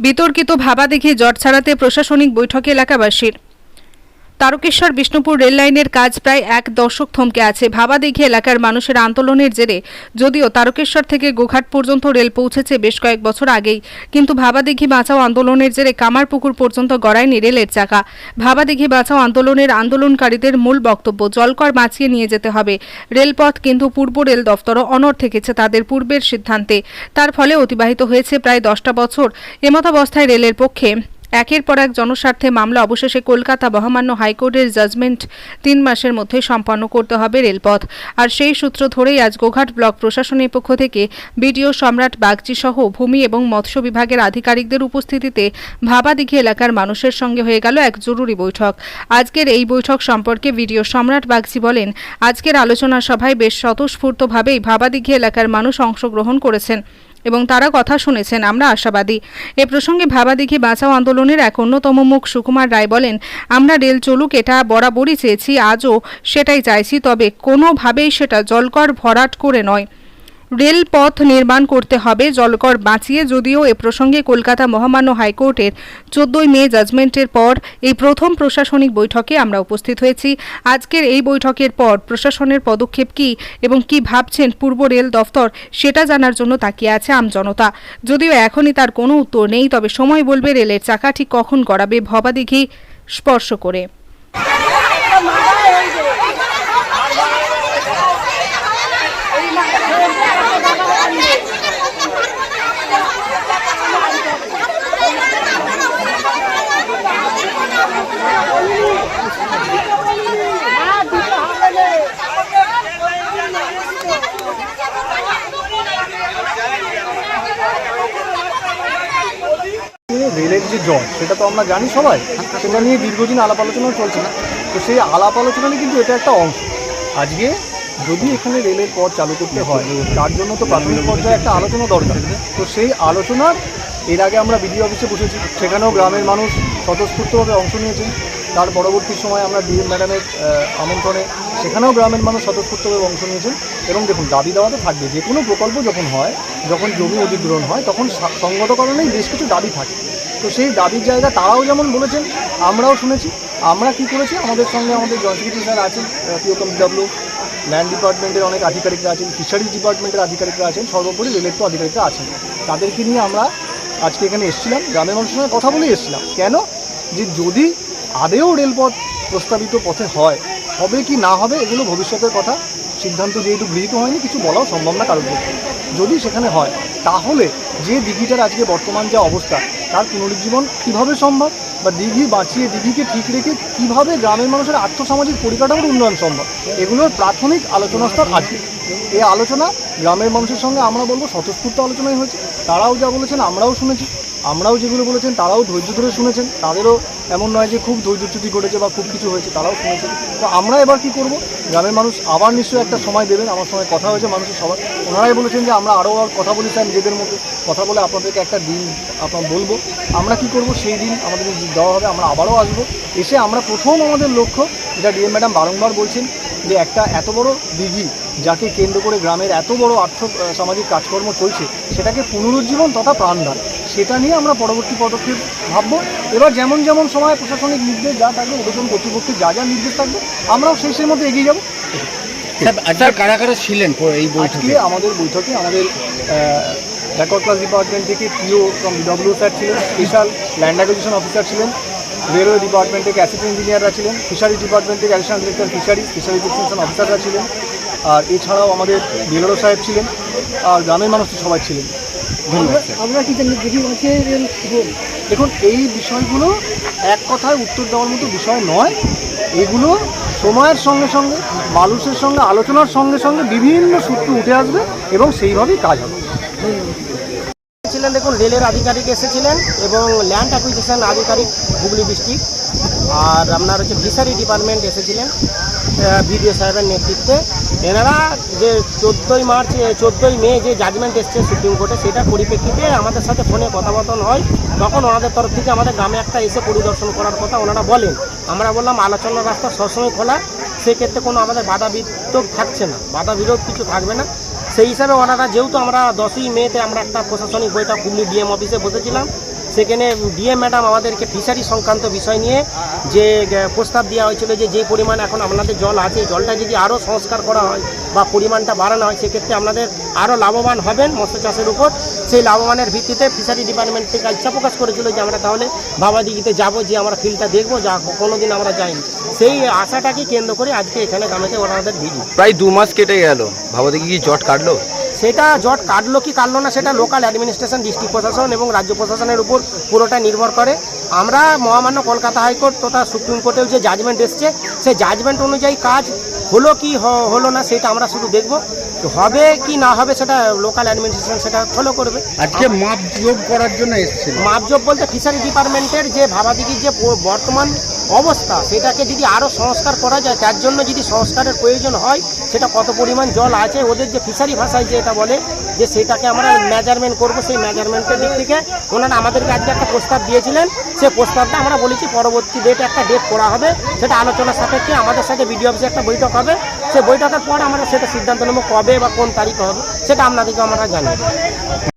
বিতর্কিত ভাবা দেখে জট ছাড়াতে প্রশাসনিক বৈঠকে এলাকাবাসীর। তারকেশ্বর বিষ্ণুপুর রেল লাইনের কাজ প্রায় এক দশক থমকে আছে। ভাবা দেখে এলাকার মানুষের আন্দোলনের জেরে। যদিও তারকেশ্বর থেকে গোঘাট পর্যন্ত রেল পৌঁছেছে বেশ কয়েক বছর আগেই, কিন্তু ভাবা দেখি বাঁচাও আন্দোলনের জেরে কামারপুকুর পর্যন্ত গড়ায়নি রেলের চাকা। ভাবা দেখি বাঁচাও আন্দোলনের আন্দোলনকারীদের মূল বক্তব্য, জলকর বাঁচিয়ে নিয়ে যেতে হবে। রেলপথ কিন্তু পূর্ব রেল দফতরও অনড় থেকেছে তাদের পূর্বের সিদ্ধান্তে। তার ফলে অতিবাহিত হয়েছে প্রায় দশটা বছর। এমতাবস্থায় রেলের পক্ষে একের পর এক জনস্বার্থে মামলা অবশেষে কলকাতা মহামান্য হাইকোর্টের জাজমেন্ট তিন মাসের মধ্যে সম্পন্ন করতে হবে রেলপথ। আর সেই সূত্র ধরেই আজ গোঘাট ব্লক প্রশাসনের পক্ষ থেকে বিডিও সম্রাট বাগচি সহ ভূমি এবং মৎস্য বিভাগের আধিকারিকদের উপস্থিতিতে ভাবাদিঘি এলাকার মানুষের সঙ্গে হয়ে গেল এক জরুরি বৈঠক। আজকের এই বৈঠক সম্পর্কে বিডিও সম্রাট বাগচি বলেন, আজকের আলোচনা সভায় বেশ স্বতঃস্ফূর্তভাবেই ভাবাদিঘি এলাকার মানুষ অংশগ্রহণ করেছেন। এবং তারা কথা শুনেছেন, আমরা আশাবাদী। এ প্রসঙ্গে ভাবাদিঘি বাঁচাও আন্দোলনের এক অন্যতম মুখ সুকুমার রায় বলেন, আমরা রেল চলুক, এটা বরাবরই চেয়েছি, আজও সেটাই চাইছি, তবে কোনোভাবেই সেটা জলকর ভরাট করে নয়। রেলপথ নির্মাণ করতে হবে, জলকর বাঁচিয়ে যদিও এ প্রসঙ্গে কলকাতা মহামান্য হাইকোর্টের চোদ্দই মে জাজমেন্টের পর এই প্রথম প্রশাসনিক বৈঠকে আমরা উপস্থিত হয়েছি। আজকের এই বৈঠকের পর প্রশাসনের পদক্ষেপ কি এবং কি ভাবছেন পূর্ব রেল দফতর সেটা জানার জন্য তাকিয়ে আছে আমজনতা যদিও এখনই তার কোনো উত্তর নেই, তবে সময় বলবে রেলের চাকা ঠিক কখন গড়াবে ভবাদিঘি স্পর্শ করে। যে জল সেটা তো আমরা জানি সবাই। সেটা নিয়ে দীর্ঘদিন আলাপ আলোচনা চলছে না। তো সেই আলাপ আলোচনারই কিন্তু এটা একটা অংশ। আজকে যদি এখানে রেলের পথ চালু করতে হয়, তার জন্য তো প্রাথমিক পর্যায়ে একটা আলোচনা দরকার। তো সেই আলোচনার, এর আগে আমরা বিডিও অফিসে বসেছি, সেখানেও গ্রামের মানুষ স্বতঃস্ফূর্তভাবে অংশ নিয়েছেন। তার পরবর্তী সময় আমরা ডিএম ম্যাডামের আমন্ত্রণে সেখানেও গ্রামের মানুষ স্বতঃস্ফূর্তভাবে অংশ নিয়েছেন। এবং দেখুন, দাবি দেওয়া তো থাকবে, যে কোনো প্রকল্প যখন হয়, যখন জমি অধিগ্রহণ হয়, তখন সা- সঙ্গতকরণেই বেশ কিছু দাবি থাকে। তো সেই দাবির জায়গা তারাও যেমন বলেছেন, আমরাও শুনেছি। আমরা কি করেছি? আমাদের সঙ্গে আমাদের জয়েন্ট সেক্রেটারি স্যার আছেন পিওকম ডাব্লিউ ল্যান্ড ডিপার্টমেন্টের অনেক আধিকারিকরা আছেন ফিশারিজ ডিপার্টমেন্টের আধিকারিকরা আছেন, সর্বোপরি রেলের তো আধিকারিকরা আছেন। তাদেরকে নিয়ে আমরা আজকে এখানে এসেছিলাম, গ্রামের মানুষের সঙ্গে কথা বলেই এসেছিলাম। কেন? যে যদি আদেও রেলপথ প্রস্তাবিত পথে হয়, হবে কি না হবে এগুলো ভবিষ্যতের কথা। সিদ্ধান্ত যেহেতু গৃহীত হয়নি, কিছু বলাও সম্ভব না কারোর যদি সেখানে হয়, তাহলে যে দিঘিটার আজকে বর্তমান যা অবস্থা তার পুনরুজ্জীবন কীভাবে সম্ভব? বা দিঘি বাঁচিয়ে, দিঘিকে ঠিক রেখে কীভাবে গ্রামের মানুষের আর্থসামাজিক পরিকাঠামোর উন্নয়ন সম্ভব? এগুলোর প্রাথমিক আলোচনা স্তর আজকে এই আলোচনা গ্রামের মানুষের সঙ্গে আমরা বলব, স্বতঃস্ফূর্ত আলোচনাই হয়েছে। তারাও যা বলেছেন, আমরাও শুনেছি। আমরাও যেগুলো বলেছেন, তারাও ধৈর্য ধরে শুনেছেন। তাদেরও এমন নয় যে খুব ধৈর্যচ্যুতি ঘটেছে বা খুব কিছু হয়েছে, তারাও শুনেছেন। তো আমরা এবার কি করব? গ্রামের মানুষ আবার নিশ্চয়ই একটা সময় দেবেন। আমার সঙ্গে কথা হয়েছে মানুষের সবার। ওনারাই বলেছেন যে আমরা আরও কথা বলি স্যার নিজেদের মধ্যে। কথা বলে আপনাদেরকে একটা দিন আপনার বলব। আমরা কি করব? সেই দিন আমাদের দেওয়া হবে, আমরা আবারও আসব। এসে আমরা প্রথম আমাদের লক্ষ্য, যেটা ডিএম ম্যাডাম বারংবার বলছেন, যে একটা এত বড় দিঘি, যাকে কেন্দ্র করে গ্রামের এত বড় আর্থ সামাজিক কাজকর্ম চলছে, সেটাকে পুনরুজ্জীবন তথা প্রাণদান। সেটা নিয়ে আমরা পরবর্তী পদক্ষেপ ভাববো। এবার যেমন যেমন সময় প্রশাসনিক নির্দেশ যা থাকবে ওজন কর্তৃপক্ষের যা যা নির্দেশ থাকবে আমরাও সেই সেই মধ্যে এগিয়ে যাব। স্যার কারা কারা ছিলেন এই বৈঠকে? আমাদের বৈঠকে আমাদের ব্যাকওয়ার্ড ক্লাস ডিপার্টমেন্ট থেকে পিও ফ্রম বিডব্লিউ স্যার ছিলেন স্পেশাল ল্যান্ড অ্যাকুইজিশন অফিসার ছিলেন রেলওয়ে ডিপার্টমেন্ট থেকে অ্যাসিস্ট্যান্ট ইঞ্জিনিয়াররা ছিলেন ফিশারিজ ডিপার্টমেন্ট থেকে additional director fishery fisheries extension অফিসাররা ছিলেন আর এছাড়াও আমাদের বিএলও সাহেব ছিলেন আর গ্রামের মানুষ তো সবাই ছিলেন। আমরা কি জানি দেখি দেখুন এই বিষয়গুলো এক কথায় উত্তর দেওয়ার মতো বিষয় নয়। এগুলো সময়ের সঙ্গে সঙ্গে মানুষের সঙ্গে আলোচনার সঙ্গে সঙ্গে বিভিন্ন সূত্র উঠে আসবে এবং সেইভাবেই কাজ হবে। ছিলেন দেখুন রেলের আধিকারিক এসেছিলেন এবং ল্যান্ড অ্যাকুইজিশন আধিকারিক হুগলি ডিস্ট্রিক্ট আর আপনার হচ্ছে ফিশারি ডিপার্টমেন্ট এসেছিলেন বিডিও সাহেবের নেতৃত্বে। এনারা যে চোদ্দোই মার্চ চোদ্দোই মে যে জাজমেন্ট এসছে সুপ্রিম কোর্টে সেটা পরিপ্রেক্ষিতে আমাদের সাথে ফোনে কথাবার্তা হয়। তখন ওনাদের তরফ থেকে আমাদের গ্রামে একটা এসে পরিদর্শন করার কথা ওনারা বলেন। আমরা বললাম, আলোচনার রাস্তা সবসময় খোলা। সেক্ষেত্রে কোনো আমাদের বাধা বিদ্যোগ থাকছে না। বাধা বিরোধ কিছু থাকবে না। সেই হিসাবে ওনারা, যেহেতু আমরা দশই মেতে আমরা একটা প্রশাসনিক বৈঠক হুগলি ডিএম অফিসে বসেছিলাম সেখানে ডিএম ম্যাডাম আমাদেরকে ফিশারি সংক্রান্ত বিষয় নিয়ে যে প্রস্তাব দেওয়া হয়েছিল যে যে পরিমাণ এখন আপনাদের জল আছে জলটা যদি আরও সংস্কার করা হয় বা পরিমাণটা বাড়ানো হয়, সেক্ষেত্রে আপনাদের আরও লাভবান হবেন মৎস্য চাষের উপর। সেই লাভবানের ভিত্তিতে ফিশারি ডিপার্টমেন্ট থেকে ইচ্ছা প্রকাশ করেছিল যে, আমরা তাহলে বাবাদিঘিতে যাব, যে আমরা ফিল্ডটা দেখব, যা কোনোদিন আমরা যাইনি। সেই আশাটাকে কেন্দ্র করে আজকে এখানে গ্রামেতে ওনাদের ভিড়। প্রায় দু মাস কেটে গেল। ভাবো কি জট কাটলো? সেটা জট কাটলো কি কাটলো না সেটা লোকাল অ্যাডমিনিস্ট্রেশন ডিস্ট্রিক্ট প্রশাসন এবং রাজ্য প্রশাসনের উপর পুরোটা নির্ভর করে। আমরা মহামান্য কলকাতা হাইকোর্ট তথা সুপ্রিম কোর্টেও যে জাজমেন্ট এসছে সেই জাজমেন্ট অনুযায়ী কাজ হলো কি হলো না সেটা আমরা শুধু দেখব। হবে কি না হবে সেটা লোকাল অ্যাডমিনিস্ট্রেশন সেটা ফলো করবে। আজকে মাপ যোগ করার জন্য এসেছিল। মাপজোপ বলতে ফিশারি ডিপার্টমেন্টের যে ভাবাদিঘির যে বর্তমান অবস্থা, সেটাকে যদি আরও সংস্কার করা যায়, তার জন্য যদি সংস্কারের প্রয়োজন হয়, সেটা কত পরিমাণ জল আছে, ওদের যে ফিশারি ভাষায় যে এটা বলে, যে সেটাকে আমরা মেজারমেন্ট করব, সেই মেজারমেন্টের দিক থেকে। ওনারা আমাদেরকে আজকে একটা প্রস্তাব দিয়েছিলেন সেই প্রস্তাবটা আমরা বলেছি পরবর্তী ডেট একটা ডেট করা হবে, সেটা আলোচনা সাপেক্ষে আমাদের সাথে বিডিও অফিসে একটা বৈঠক হবে। সে বৈঠকের পর আমরা সেটা সিদ্ধান্ত নেব কবে বা কোন তারিখে হবে, সেটা আপনাদেরকে আমরা জানিয়ে